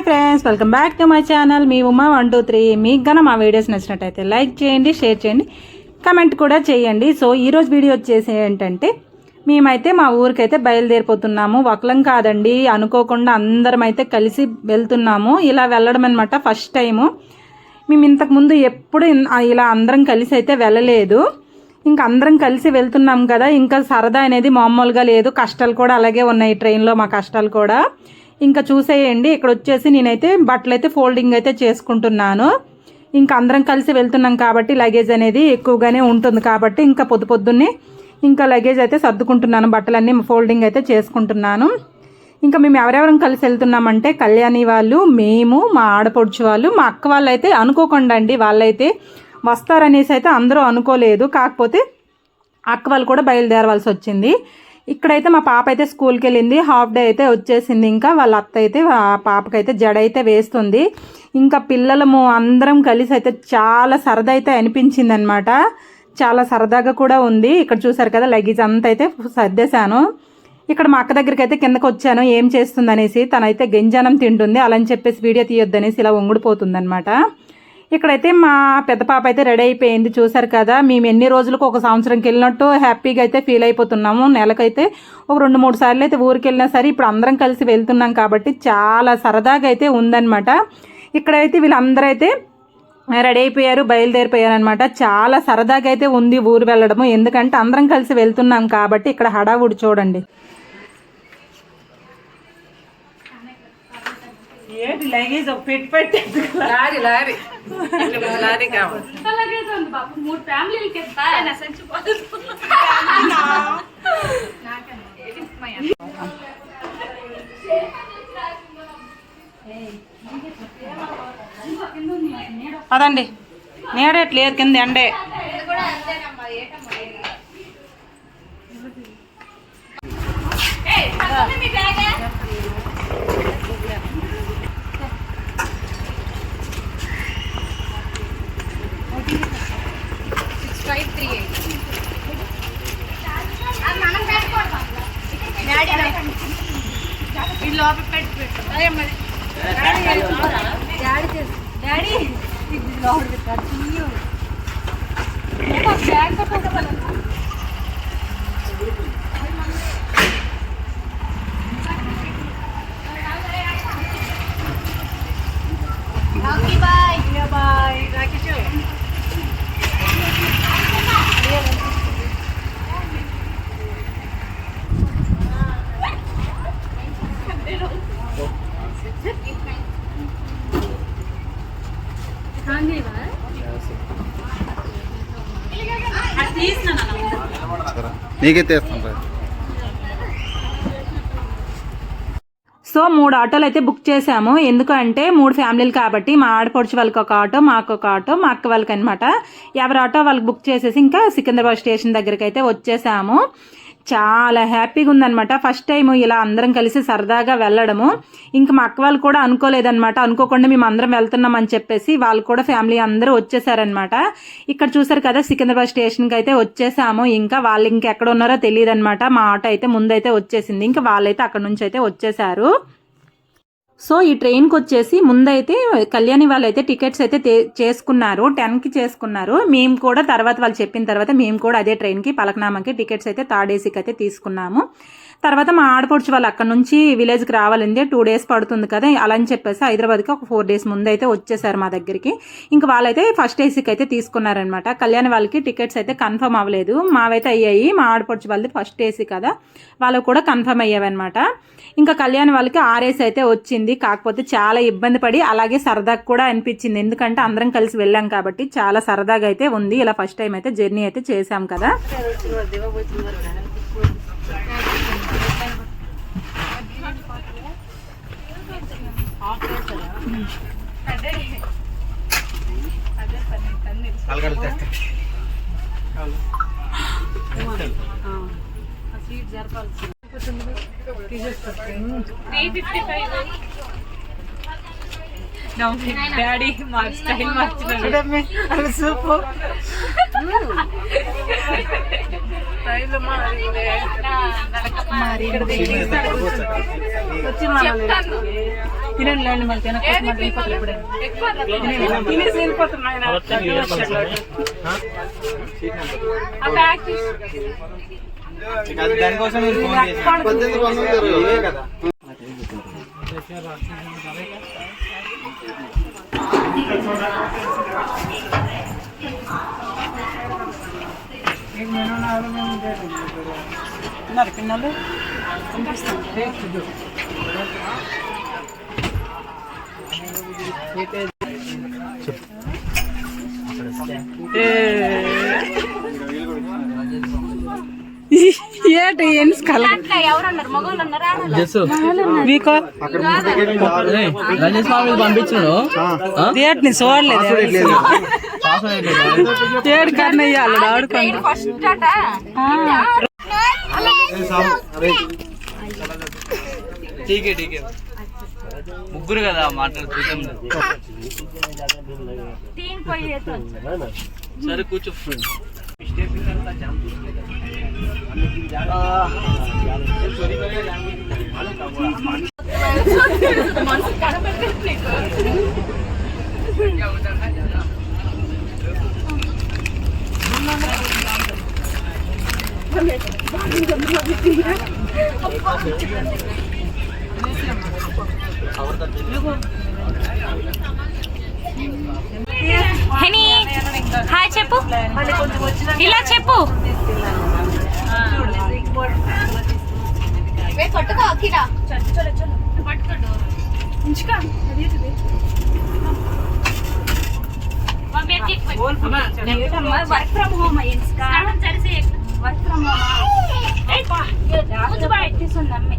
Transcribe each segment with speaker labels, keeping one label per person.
Speaker 1: Hi friends welcome back to my channel. Me Uma one two three. మీకు గన మా videos నచ్చినట్టయితే లైక్ చేయండి షేర్ చేయండి కమెంట్ కూడా చేయండి. సో ఈరోజు వీడియో వచ్చేసి ఏంటంటే మేమైతే మా ఊరికైతే బయలుదేరిపోతున్నాము. ఒకలం కాదండి అనుకోకుండా అందరం అయితే కలిసి వెళ్తున్నాము. ఇలా వెళ్ళడం అనమాట ఫస్ట్ టైము. మేము ఇంతకుముందు ఎప్పుడు ఇలా అందరం కలిసి అయితే వెళ్ళలేదు. ఇంకా అందరం కలిసి వెళ్తున్నాం కదా. ఇంకా సరదా అనేది మామూలుగా లేదు. కష్టాలు కూడా అలాగే ఉన్నాయి ట్రైన్లో మా కష్టాలు కూడా. ఇంకా చూసేయండి. ఇక్కడ వచ్చేసి నేనైతే బట్టలు అయితే ఫోల్డింగ్ అయితే చేసుకుంటున్నాను. ఇంకా అందరం కలిసి వెళ్తున్నాం కాబట్టి లగేజ్ అనేది ఎక్కువగానే ఉంటుంది కాబట్టి ఇంకా పొద్దు పొద్దున్నే ఇంకా లగేజ్ అయితే సర్దుకుంటున్నాను. బట్టలన్నీ ఫోల్డింగ్ అయితే చేసుకుంటున్నాను. ఇంకా మేము ఎవరెవరం కలిసి వెళ్తున్నామంటే కళ్యాణి వాళ్ళు మేము మా ఆడపడుచు వాళ్ళు మా అక్క వాళ్ళు అయితే అనుకోకుండా అండి వాళ్ళైతే వస్తారనేసి అయితే అందరూ అనుకోలేదు. కాకపోతే అక్క వాళ్ళు కూడా బయలుదేరవలసి వచ్చింది. ఇక్కడైతే మా పాప అయితే స్కూల్కి వెళ్ళింది. హాఫ్ డే అయితే వచ్చేసింది ఇంకా. వాళ్ళ అత్త అయితే ఆ పాపకైతే జడ అయితే వేస్తుంది. ఇంకా పిల్లలము అందరం కలిసి అయితే చాలా సరదా అయితే అనిపించింది అనమాట చాలా సరదాగా కూడా ఉంది. ఇక్కడ చూసారు కదా లగేజ్ అంతా అయితే సర్దేశాను. ఇక్కడ మా అక్క దగ్గరికి అయితే కిందకు వచ్చాను. ఏం చేస్తుంది అనేసి తనైతే గంజానం తింటుంది. అలా అని చెప్పేసి వీడియో తీయొద్దనేసి ఇలా వంగుడిపోతుంది అనమాట ఇక్కడైతే మా పెద్ద పాప అయితే రెడీ అయిపోయింది. చూసారు కదా మేము ఎన్ని రోజులకు ఒక సంవత్సరంకి వెళ్ళినట్టు హ్యాపీగా అయితే ఫీల్ అయిపోతున్నాము. నెలకైతే ఒక రెండు మూడు సార్లు అయితే ఊరికి వెళ్ళినా సరే ఇప్పుడు అందరం కలిసి వెళ్తున్నాం కాబట్టి చాలా సరదాగా అయితే ఉందన్నమాట. ఇక్కడైతే వీళ్ళందరూ అయితే రెడీ అయిపోయారు బయలుదేరిపోయారు అనమాట చాలా సరదాగా అయితే ఉంది ఊరు వెళ్ళడము. ఎందుకంటే అందరం కలిసి వెళ్తున్నాం కాబట్టి ఇక్కడ హడావుడి చూడండి. ఏంటి లగేజ్ పెట్టి పెట్టి
Speaker 2: లారీ లారీ. లారీ కావాలి.
Speaker 3: మూడు ఫ్యామిలీలకి
Speaker 1: అదండి నీడట్లేదు కింద ఎండే.
Speaker 3: ఫైవ్ త్రీ ఎయిట్ ఈ లోపల పెట్టి పెట్టు అదే మరి డాడీ చేసి డాడీ ఇది లోపల పెట్టారు చిన్న బ్యాగ్ పట్టుకోవాలి రాకీ బాయ్ బాయ్ రాకీ
Speaker 4: నీకే తెస్తాం సార్.
Speaker 1: సో మూడు ఆటోలు అయితే బుక్ చేసాము ఎందుకంటే మూడు ఫ్యామిలీలు కాబట్టి మా ఆడపడుచు వాళ్ళకి ఒక ఆటో మాకు ఒక ఆటో మా అక్క వాళ్ళకి అనమాట ఎవరి ఆటో వాళ్ళకి బుక్ చేసేసి ఇంకా సికింద్రాబాద్ స్టేషన్ దగ్గరికి అయితే వచ్చేసాము. చాలా హ్యాపీగా ఉందన్నమాట. ఫస్ట్ టైం ఇలా అందరం కలిసి సరదాగా వెళ్ళడము. ఇంకా మా అక్క వాళ్ళు కూడా అనుకోలేదన్నమాట. అనుకోకుండా మేము అందరం వెళ్తున్నాం అని చెప్పేసి వాళ్ళు కూడా ఫ్యామిలీ అందరూ వచ్చేసారనమాట ఇక్కడ చూసారు కదా సికింద్రాబాద్ స్టేషన్కి అయితే వచ్చేసాము. ఇంకా వాళ్ళు ఇంకెక్కడ ఉన్నారో తెలియదు అనమాట మా ఆటో అయితే ముందైతే వచ్చేసింది. ఇంకా వాళ్ళైతే అక్కడ నుంచి అయితే వచ్చేసారు. సో ఈ ట్రైన్కి వచ్చేసి ముందైతే కళ్యాణి వాళ్ళు అయితే టికెట్స్ అయితే చేసుకున్నారు. టెన్కి చేసుకున్నారు. మేము కూడా తర్వాత వాళ్ళు చెప్పిన తర్వాత మేము కూడా అదే ట్రైన్కి పలకనామాకి టికెట్స్ అయితే థర్డ్ ఏసీకి అయితే తీసుకున్నాము. తర్వాత మా ఆడపడుచు వాళ్ళు అక్కడ నుంచి విలేజ్కి రావాలంది టూ డేస్ పడుతుంది కదా అలా అని చెప్పేసి హైదరాబాద్కి ఒక ఫోర్ డేస్ ముందు అయితే వచ్చేసారు మా దగ్గరికి. ఇంకా వాళ్ళైతే ఫస్ట్ ఏసీకి అయితే తీసుకున్నారనమాట కళ్యాణ్ వాళ్ళకి టికెట్స్ అయితే కన్ఫర్మ్ అవ్వలేదు. మావైతే అయ్యాయి మా ఆడపడుచు వాళ్ళది ఫస్ట్ ఏసీ కదా వాళ్ళు కూడా కన్ఫర్మ్ అయ్యావన్నమాట. ఇంకా కళ్యాణ్ వాళ్ళకి ఆర్ఏసీ అయితే వచ్చింది. కాకపోతే చాలా ఇబ్బంది పడి అలాగే సరదాగా కూడా అనిపించింది. ఎందుకంటే అందరం కలిసి వెళ్ళాం కాబట్టి చాలా సరదాగా అయితే ఉంది. ఇలా ఫస్ట్ టైం అయితే జర్నీ అయితే చేశాం కదా.
Speaker 4: అలగడలు తెస్తా
Speaker 3: త్రీ ఫిఫ్టీ ఫైవ్ డాడీ మా స్టైల్ మార్చినాడు
Speaker 1: సూపు
Speaker 3: చెప్తాను
Speaker 1: తినండి లేండి మళ్ళీ తినకపోతే వెళ్ళిపోతారు ఇప్పుడే. తినేసి వెళ్ళిపోతారు నాయన.
Speaker 4: దానికోసం కదా.
Speaker 1: తిన్నారు పిన్నలు ఏంటి ఏం కల
Speaker 3: ఎవరన్నారు మగవాళ్ళు ఉన్నారా
Speaker 1: వీకో?
Speaker 4: రంజిత్ స్వామి పంపించాడు.
Speaker 1: ఏటిని చూడలేదు ఏడు కన్నయ్య అల్లుడు ఆడుకోండి
Speaker 3: ఫస్ట్ అట.
Speaker 4: ఠీకే ఠీకే ముగ్గురు కదా మాట్లాడుతుంటాం
Speaker 3: తీన్ పోయి
Speaker 4: సరే కూర్చో
Speaker 3: మనసు కనబెట్టేది నీకు హనీ హాయ్ చెప్పు. ఇలా చెప్పు. పట్టుకో కిరా ఉంచుకో. Work from home work from home తీసుకుంది అమ్మి.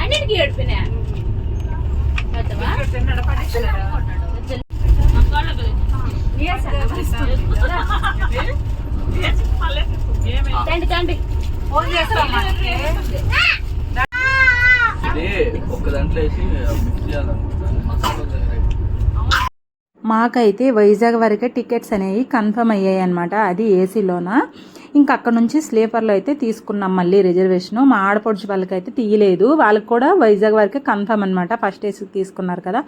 Speaker 3: అన్నిటికీ ఏడిపోయినా తండి తండి.
Speaker 4: ఒక్క దాంట్లో వేసి మిక్స్ చేయాలనుకుంటున్నాను. మసాలా దగ్గర
Speaker 1: మాకైతే వైజాగ్ వరకే టికెట్స్ అనేవి కన్ఫర్మ్ అయ్యాయి అనమాట అది ఏసీలోన ఇంకా అక్కడ నుంచి స్లీపర్లో అయితే తీసుకున్నాం మళ్ళీ రిజర్వేషన్ మా ఆడపడుచు వాళ్ళకైతే తీయలేదు. వాళ్ళకి కూడా వైజాగ్ వరకే కన్ఫర్మ్ అనమాట ఫస్ట్ ఏసీ తీసుకున్నారు కదా.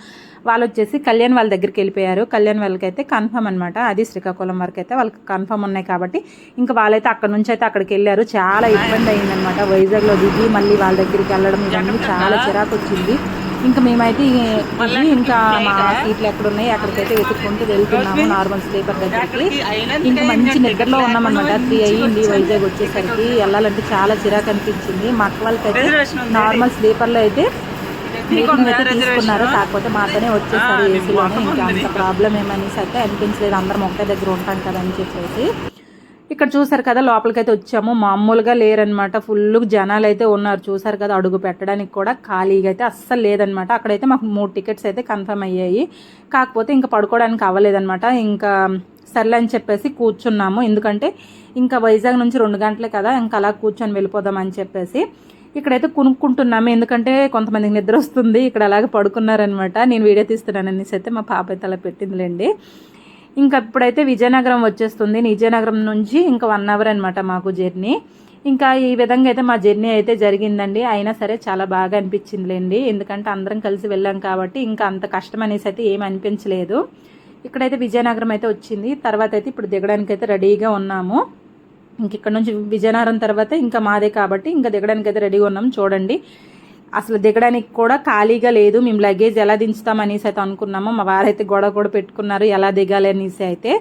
Speaker 1: వాళ్ళు వచ్చేసి కళ్యాణ్ వాళ్ళ దగ్గరికి వెళ్ళిపోయారు. కళ్యాణ్ వాళ్ళకైతే కన్ఫర్మ్ అనమాట అది శ్రీకాకుళం వరకు అయితే వాళ్ళకి కన్ఫర్మ్ ఉన్నాయి కాబట్టి ఇంకా వాళ్ళైతే అక్కడ నుంచి అయితే అక్కడికి వెళ్ళారు. చాలా ఇబ్బంది అయిందనమాట వైజాగ్లో దిగి మళ్ళీ వాళ్ళ దగ్గరికి వెళ్ళడం ఇవన్నీ చాలా చిరాకు వచ్చింది. ఇంకా మేమైతే ఇంకా మా సీట్లు ఎక్కడ ఉన్నాయి అక్కడికైతే వెతుక్కుంటూ వెళ్తున్నాము నార్మల్ స్లీపర్ దగ్గరికి. ఇంకా మంచి నిద్రలో ఉన్నామన్నమాట. త్రీ అయ్యింది వైజాగ్ వచ్చేసరికి వెళ్ళాలంటే చాలా చిరాకు అనిపించింది. మా అక్క వాళ్ళకైతే నార్మల్ స్లీపర్లో అయితే తీసుకున్నారు. కాకపోతే మాతోనే వచ్చేసారు ఏసీలోనే ఇంకా అంత ప్రాబ్లం ఏమనేసి అయితే అనిపించలేదు. అందరం ఒకటే దగ్గర ఉంటాం కదా అని చెప్పేసి. ఇక్కడ చూసారు కదా లోపలికైతే వచ్చాము. మామూలుగా లేరనమాట ఫుల్ జనాలు అయితే ఉన్నారు. చూసారు కదా అడుగు పెట్టడానికి కూడా ఖాళీగా అయితే అస్సలు లేదనమాట అక్కడైతే మాకు మూడు టికెట్స్ అయితే కన్ఫర్మ్ అయ్యాయి. కాకపోతే ఇంకా పడుకోవడానికి అవ్వలేదనమాట ఇంకా సర్లే అని చెప్పేసి కూర్చున్నాము. ఎందుకంటే ఇంకా వైజాగ్ నుంచి రెండు గంటలే కదా ఇంకా అలా కూర్చొని వెళ్ళిపోదాం అని చెప్పేసి ఇక్కడైతే కొనుక్కుంటున్నాము. ఎందుకంటే కొంతమందికి నిద్ర వస్తుంది. ఇక్కడ అలాగే పడుకున్నారనమాట నేను వీడియో తీస్తున్నాను అనేసి అయితే మా పాప అయితే అలా పెట్టిందిలేండి. ఇంకా ఇప్పుడైతే విజయనగరం వచ్చేస్తుంది. విజయనగరం నుంచి ఇంకా వన్ అవర్ అనమాట మాకు జర్నీ. ఇంకా ఈ విధంగా అయితే మా జర్నీ అయితే జరిగిందండి. అయినా సరే చాలా బాగా అనిపించిందిలేండి. ఎందుకంటే అందరం కలిసి వెళ్ళాం కాబట్టి ఇంకా అంత కష్టం అనేసి అయితే ఏమి అనిపించలేదు. ఇక్కడైతే విజయనగరం అయితే వచ్చింది. తర్వాత అయితే ఇప్పుడు దిగడానికి అయితే రెడీగా ఉన్నాము. ఇంక ఇక్కడ నుంచి విజయనగరం తర్వాత ఇంకా మాదే కాబట్టి ఇంకా దిగడానికి అయితే రెడీగా ఉన్నాము చూడండి. అసలు దిగడానికి కూడా ఖాళీగా లేదు. మేము లగేజ్ ఎలా దించుతాం అనేసి అయితే అనుకున్నాము. మా వారైతే గొడవ కూడా పెట్టుకున్నారు. ఎలా దిగాలి అనేసి అయితే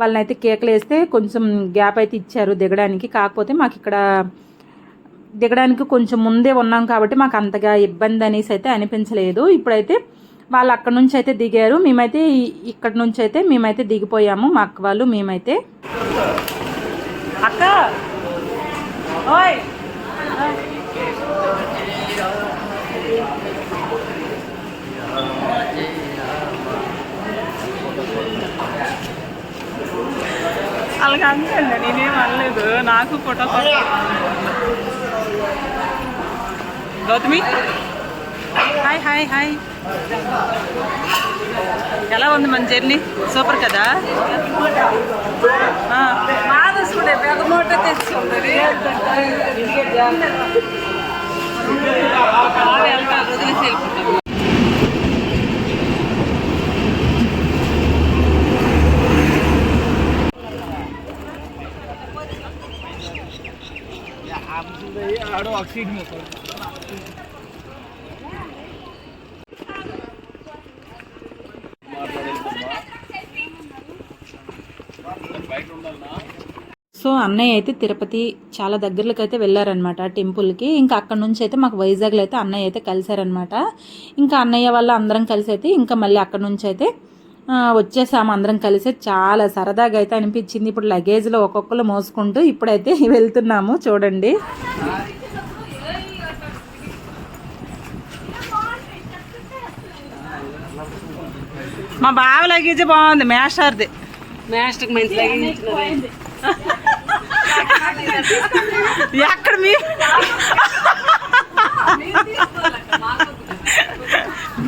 Speaker 1: వాళ్ళని అయితే కేకలు వేస్తే కొంచెం గ్యాప్ అయితే ఇచ్చారు దిగడానికి. కాకపోతే మాకు ఇక్కడ దిగడానికి కొంచెం ముందే ఉన్నాం కాబట్టి మాకు అంతగా ఇబ్బంది అనేసి అయితే అనిపించలేదు. ఇప్పుడైతే వాళ్ళు అక్కడ నుంచి అయితే దిగారు. మేమైతే ఇక్కడ నుంచి అయితే మేమైతే దిగిపోయాము. మా అక్క వాళ్ళు మేమైతే అక్క! ఓయ్! అలాగే అంతే నేనేం అనలేదు. నాకు photo Gautami. Hi hi hi. ఎలా ఉంది మన జర్నీ? సూపర్ కదా.
Speaker 2: తెచ్చుకుంటే పెద్ద మూట
Speaker 1: సో అన్నయ్య అయితే తిరుపతి చాలా దగ్గరలోకి అయితే వెళ్ళారనమాట టెంపుల్కి. ఇంకా అక్కడ నుంచి అయితే మాకు వైజాగ్లో అయితే అన్నయ్య అయితే కలిశారనమాట ఇంకా అన్నయ్య వాళ్ళ అందరం కలిసి అయితే ఇంకా మళ్ళీ అక్కడ నుంచి అయితే వచ్చేసాము అందరం కలిసి. చాలా సరదాగా అయితే అనిపించింది. ఇప్పుడు లగేజ్లో ఒక్కొక్కరు మోసుకుంటూ ఇప్పుడైతే వెళ్తున్నాము. చూడండి. మా బావ లగేజ్ బాగుంది. మేషర్ది
Speaker 2: మాస్టర్కి మంచి లగించినది
Speaker 1: ఎక్కడ మీ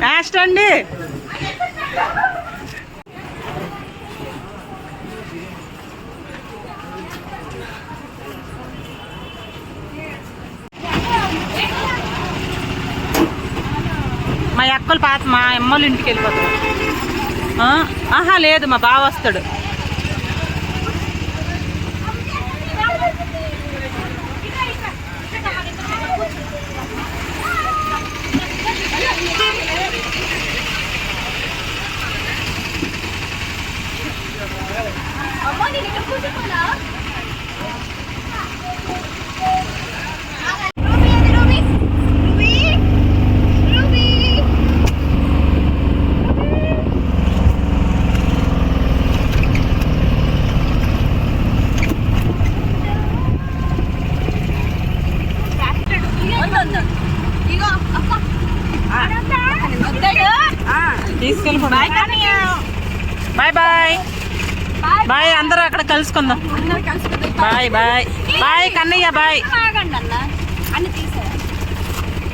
Speaker 1: మాస్టర్ అండి మా అక్కలు పాత మా అమ్మోళ్ళ ఇంటికి వెళ్ళిపోతారు ఆహా లేదు మా బావ వస్తాడు. బాయ్ బాయ్ బాయ్ అందరూ అక్కడ కలుసుకుందాం. Bye
Speaker 3: bye. Bye Kannayya bye.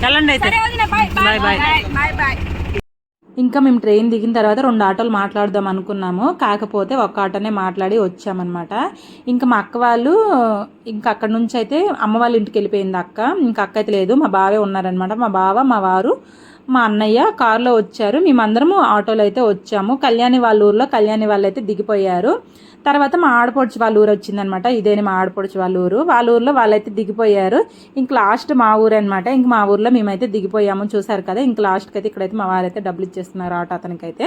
Speaker 1: వెళ్ళండి అయితే.
Speaker 3: బాయ్.
Speaker 1: Bye
Speaker 3: bye bye.
Speaker 1: ఇంకా మేము ట్రైన్ దిగిన తర్వాత రెండు ఆటోలు మాట్లాడదాం అనుకున్నాము. కాకపోతే ఒక్క ఆటోనే మాట్లాడి వచ్చామన్నమాట. ఇంకా మా అక్క వాళ్ళు ఇంకా అక్కడ నుంచి అయితే అమ్మ వాళ్ళ ఇంటికి వెళ్ళిపోయింది అక్క. ఇంకా అక్క అయితే లేదు మా బావే ఉన్నారనమాట మా బావ మా వారు మా అన్నయ్య కారులో వచ్చారు. మేమందరము ఆటోలో అయితే వచ్చాము. కళ్యాణి వాళ్ళ ఊర్లో కళ్యాణి వాళ్ళు అయితే దిగిపోయారు. తర్వాత మా ఆడపడుచు వాళ్ళ ఊరు వచ్చిందనమాట. ఇదేని మా ఆడపడుచు వాళ్ళ ఊరు. వాళ్ళ ఊర్లో వాళ్ళైతే దిగిపోయారు. ఇంక లాస్ట్ మా ఊరు అనమాట ఇంక మా ఊర్లో మేమైతే దిగిపోయాము. చూసారు కదా ఇంక లాస్ట్కి అయితే ఇక్కడైతే మా వారైతే డబ్బులు ఇచ్చేస్తున్నారు ఆటో అతనికైతే.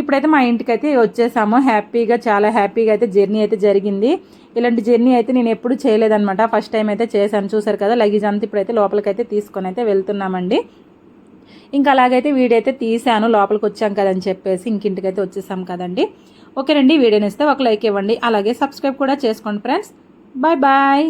Speaker 1: ఇప్పుడైతే మా ఇంటికైతే వచ్చేసాము. హ్యాపీగా చాలా హ్యాపీగా అయితే జర్నీ అయితే జరిగింది. ఇలాంటి జర్నీ అయితే నేను ఎప్పుడు చేయలేదనమాట. ఫస్ట్ టైం అయితే చేశాను. చూసారు కదా లగేజ్ అంతా ఇప్పుడైతే లోపలికైతే తీసుకొని అయితే వెళ్తున్నామండి. ఇంకా అలాగైతే వీడియో అయితే తీసాను లోపలికి వచ్చాం కదని చెప్పేసి ఇంకింటికైతే వచ్చేసాం కదండి. ఓకేనండి వీడియోని ఇస్తే ఒక లైక్ ఇవ్వండి అలాగే సబ్స్క్రైబ్ కూడా చేసుకోండి ఫ్రెండ్స్. Bye bye.